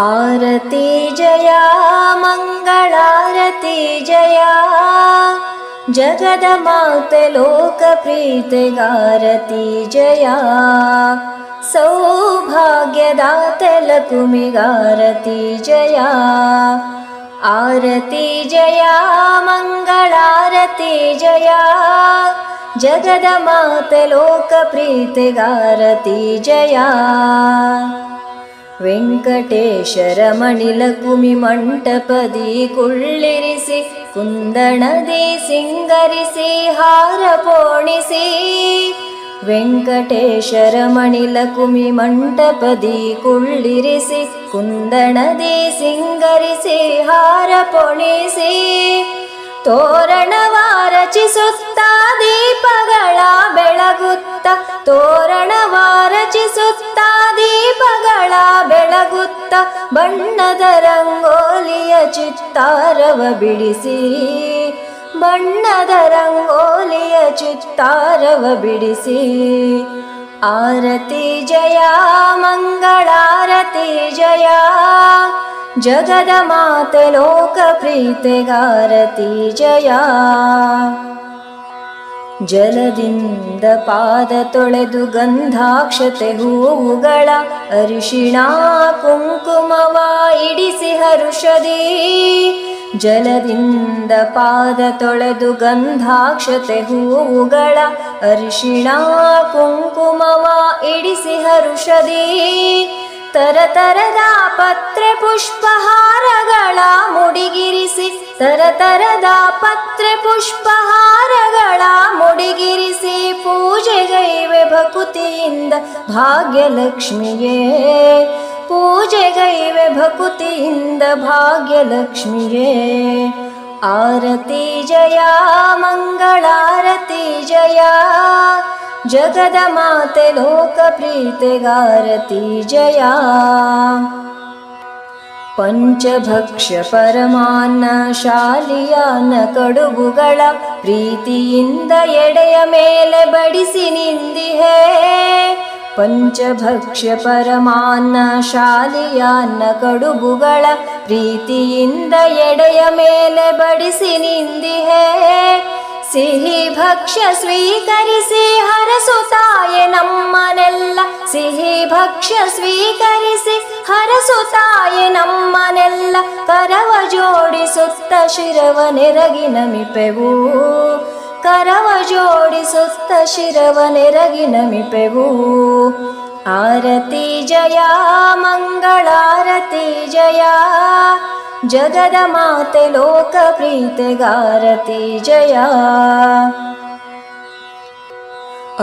आरती जया मङ्गलारती जया जगदमाते लोकप्रीतिगारती जया सौभाग्यदाते लकुमिगारती जया आरती जया मङ्गलारती जया। जगदमातलोकप्रीतिगारती जया। वेङ्कटेशरमणि कुळ्ळिरिसि कुन्दणदि सिङ्गरिसि हारपोणिसि। ವೆಂಕಟೇಶರಮಣಿಲಕುಮಿ ಮಂಟಪದಿ ಕುಳ್ಳಿರಿಸಿ, ಕುಂದಣದಿ ಸಿಂಗರಿಸಿ, ಹಾರ ಪೊಣಿಸಿ पोणिसि ತೋರಣವಾರಚಿಸುತ್ತ ದೀಪಗಳ ಬೆಳಗುತ್ತ ತೋರಣವಾರಚಿಸುತ್ತ ದೀಪಗಳ ಬೆಳಗುತ್ತ, ಬಣ್ಣದ ರಂಗೋಲಿಯ ಚಿತ್ತಾರವ ಬಿಡಿಸಿ. ಬಣ್ಣದ ರಂಗೋಲಿಯ ಚಿತ್ತಾರವ ಬಿಡಿಸಿ ಆರತಿ ಜಯ ಮಂಗಳಾರತಿ ಜಯ ಜಗದ ಮಾತೆ ಲೋಕಪ್ರೀತಿಗಾರತಿ ಜಯ ಜಲದಿಂದ ಪಾದ ತೊಳೆದು ಗಂಧಾಕ್ಷತೆ ಹೂವುಗಳ ಅರಿಶಿಣ ಕುಂಕುಮವ ಇಡಿಸಿ ಹರುಷದಿ ಜಲದಿಂದ ಪಾದ ತೊಳೆದು ಗಂಧಾಕ್ಷತೆ ಹೂವುಗಳ ಅರಿಶಿಣ, ಕುಂಕುಮವ ಇಡಿಸಿ ಹರುಷದಿ. ತರತರದ ಪತ್ರೆ ಪುಷ್ಪಹಾರಗಳ ಮುಡಿಗಿರಿಸಿ ತರತರದ ಪತ್ರೆ ಪುಷ್ಪಹಾರಗಳ ಮುಡಿಗಿರಿಸಿ, ಪೂಜೆಗೈವೆ ಭಕುತಿಯಿಂದ ಭಾಗ್ಯಲಕ್ಷ್ಮಿಯೇ. ಪೂಜೆಗೈವೆ ಭಕುತಿಯಿಂದ ಭಾಗ್ಯಲಕ್ಷ್ಮಿಯೇ ಆರತಿ ಜಯ ಮಂಗಳಾರತಿ ಜಯ ಜಗದ ಮಾತೆ ಲೋಕಪ್ರೀತಿಗಾರತಿ ಜಯ ಪಂಚಭಕ್ಷ್ಯ ಪರಮಾನ್ನ ಶಾಲಿಯಾನ ಕಡುಬುಗಳ ಪ್ರೀತಿಯಿಂದ ಎಡೆಯ ಮೇಲೆ ಬಡಿಸಿ ನಿಂದಿಹೇ ಪಂಚಭಕ್ಷ್ಯ ಪರಮಾನ್ನ ಶಾಲಿಯಾನ್ನ ಕಡುಬುಗಳ ಪ್ರೀತಿಯಿಂದ ಎಡೆಯ ಮೇಲೆ ಬಡಿಸಿ ನಿಂದಿಹೇ. ಸಿಹಿ ಭಕ್ಷ್ಯ ಸ್ವೀಕರಿಸಿ ಹರಸುತಾಯೆ ನಮ್ಮನೆಲ್ಲ. ಸಿಹಿ ಭಕ್ಷ್ಯ ಸ್ವೀಕರಿಸಿ ಹರಸುತಾಯೆ ನಮ್ಮನೆಲ್ಲ. ಕರವ ಜೋಡಿಸುತ್ತ ಶಿರವ ನೆರಗಿ ನಮಿಪೆವು ಕರವ ಜೋಡಿಸುತ್ತ ಶಿರವ ನೆರಗಿ ನಮಿಪೆವು. ಆರತಿ ಜಯ, ಮಂಗಳಾರತಿ ಜಯ, ಜಗದ ಮಾತೆ ಲೋಕ ಪ್ರೀತಿಗಾರತಿ ಜಯ.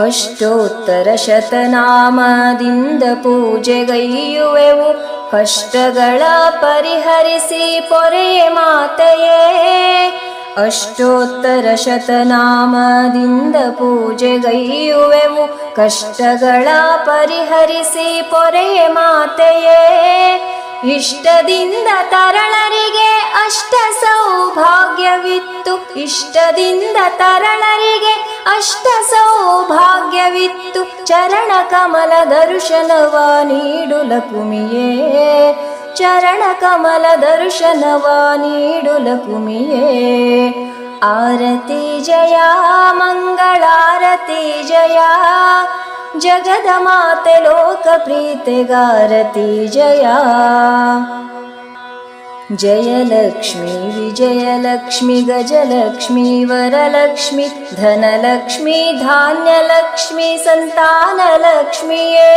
ಅಷ್ಟೋತ್ತರ ಶತನಾಮದಿಂದ ಪೂಜೆಗೈಯುವೆವು ಕಷ್ಟಗಳ ಪರಿಹರಿಸಿ ಪೊರೆಯೇ ಮಾತೆಯೇ. ಅಷ್ಟೋತ್ತರ ಶತನಾಮದಿಂದ ಪೂಜೆಗೈಯುವೆವು ಕಷ್ಟಗಳ ಪರಿಹರಿಸಿ ಪೊರೆಯ ಮಾತೆಯೇ. ಇಷ್ಟದಿಂದ ತರಳರಿಗೆ ಅಷ್ಟ ಸೌಭಾಗ್ಯವಿತ್ತು. ಇಷ್ಟದಿಂದ ತರಳರಿಗೆ ಅಷ್ಟ ಸೌಭಾಗ್ಯವಿತ್ತು. ಚರಣ ಕಮಲ ದರ್ಶನವ ನೀಡು ಲಕುಮಿಯೇ चरणकमलदर्शनवानीडुलकुमिये आरती जया मङ्गलारतीजया जगदमाते लोकप्रीतिगारतीजया जयलक्ष्मी विजयलक्ष्मी गजलक्ष्मी वरलक्ष्मि धनलक्ष्मी धान्यलक्ष्मी सन्तानलक्ष्मीये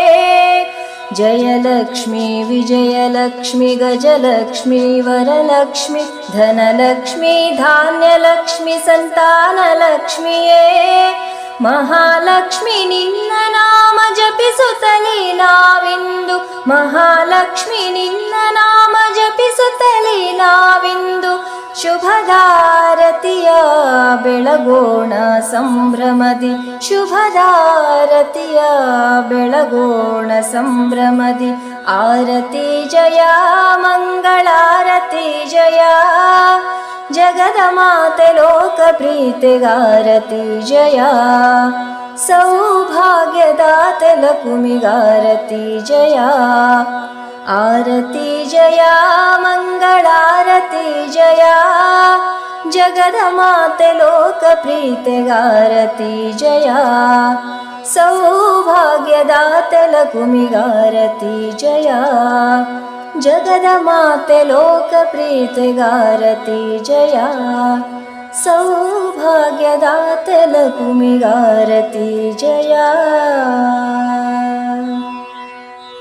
जयलक्ष्मी विजयलक्ष्मि गजलक्ष्मी वरलक्ष्मि धनलक्ष्मी धान्यलक्ष्मि सन्तानलक्ष्मी महालक्ष्मि निन्न नाम जपि सुत लीला विन्दु महालक्ष्मि निन्द नाम जपि सुत लीलाविन्दु ಬೆಳಗೋಣ ಸಂಭ್ರಮದಿ ಶುಭದಾರತಿಯ ಬೆಳಗೋಣ ಸಂಭ್ರಮದಿ ಆರತಿ ಜಯ ಮಂಗಳಾರತಿ ಜಯ ಜಗದ ಮಾತೆ ಲೋಕ ಪ್ರೀತಿಗಾರತಿ ಜಯ सौभाग्यदाते लकुमिगारती जया आरती जया मङ्गलारती जया जगदमाते लोकप्रीतिगारती जया सौभाग्यदाते लकुमिगारती जया जगदमाते लोकप्रीतिगारती जया सौभाग्यदाते लकुमिगारती जया